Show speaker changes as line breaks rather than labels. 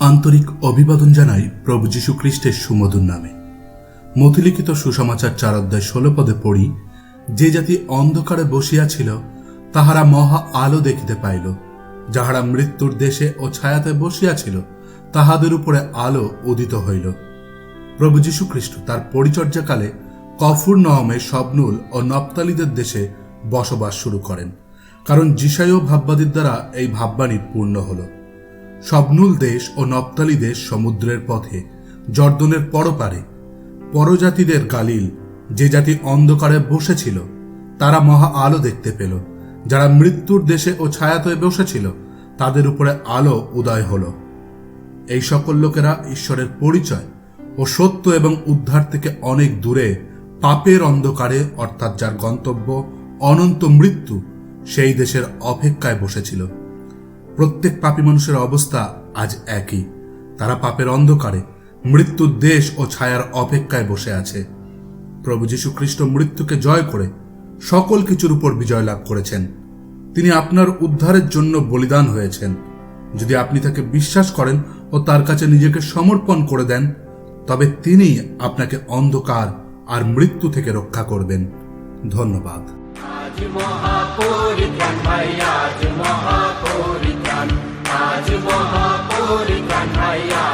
আন্তরিক অভিবাদন জানাই প্রভু যীশু খ্রিস্টের সুমধুর নামে। মতিলিখিত সুসমাচার চার অধ্যায় ষোলো পদে পড়ি, যে জাতি অন্ধকারে বসিয়াছিল তাহারা মহা আলো দেখিতে পাইল। যাহারা মৃত্যুর দেশে ও ছায়াতে বসিয়াছিল, তাহাদের উপরে আলো উদিত হইল। প্রভু যীশু খ্রিস্ট তার পরিচর্যাকালে কফুর নহমে সবনুল ও নপ্তালিদের দেশে বসবাস শুরু করেন, কারণ জিসায় ভাববাদীর দ্বারা এই ভাববাণী পূর্ণ হলো। সবনুল দেশ ও নপ্তালি দেশ সমুদ্রের পথে, জর্দনের পরপারে। পরজাতিদের গালিল, যে জাতি অন্ধকারে বসেছিল, তারা মহা আলো দেখতে পেল। যারা মৃত্যুর দেশে ও ছায়াতয়ে বসেছিল তাদের উপরে আলো উদয় হল। এই সকল লোকেরা ঈশ্বরের পরিচয় ও সত্য এবং উদ্ধার থেকে অনেক দূরে পাপের অন্ধকারে, অর্থাৎ যার গন্তব্য অনন্ত মৃত্যু, সেই দেশের অপেক্ষায় বসেছিল। প্রত্যেক পাপী মানুষের অবস্থা আজ একই। তারা পাপের অন্ধকারে, মৃত্যুর দেশ ও ছায়ার অপেক্ষায় বসে আছে। প্রভু যীশু খ্রিস্ট মৃত্যুকে জয় করে সকল কিছুর উপর বিজয় লাভ করেছেন। তিনি আপনার উদ্ধারের জন্য বলিদান হয়েছেন। যদি আপনি তাকে বিশ্বাস করেন ও তার কাছে নিজেকে সমর্পণ করে দেন, তবে তিনি আপনাকে অন্ধকার আর মৃত্যু থেকে রক্ষা করবেন। ধন্যবাদ।
আজ আজ আজ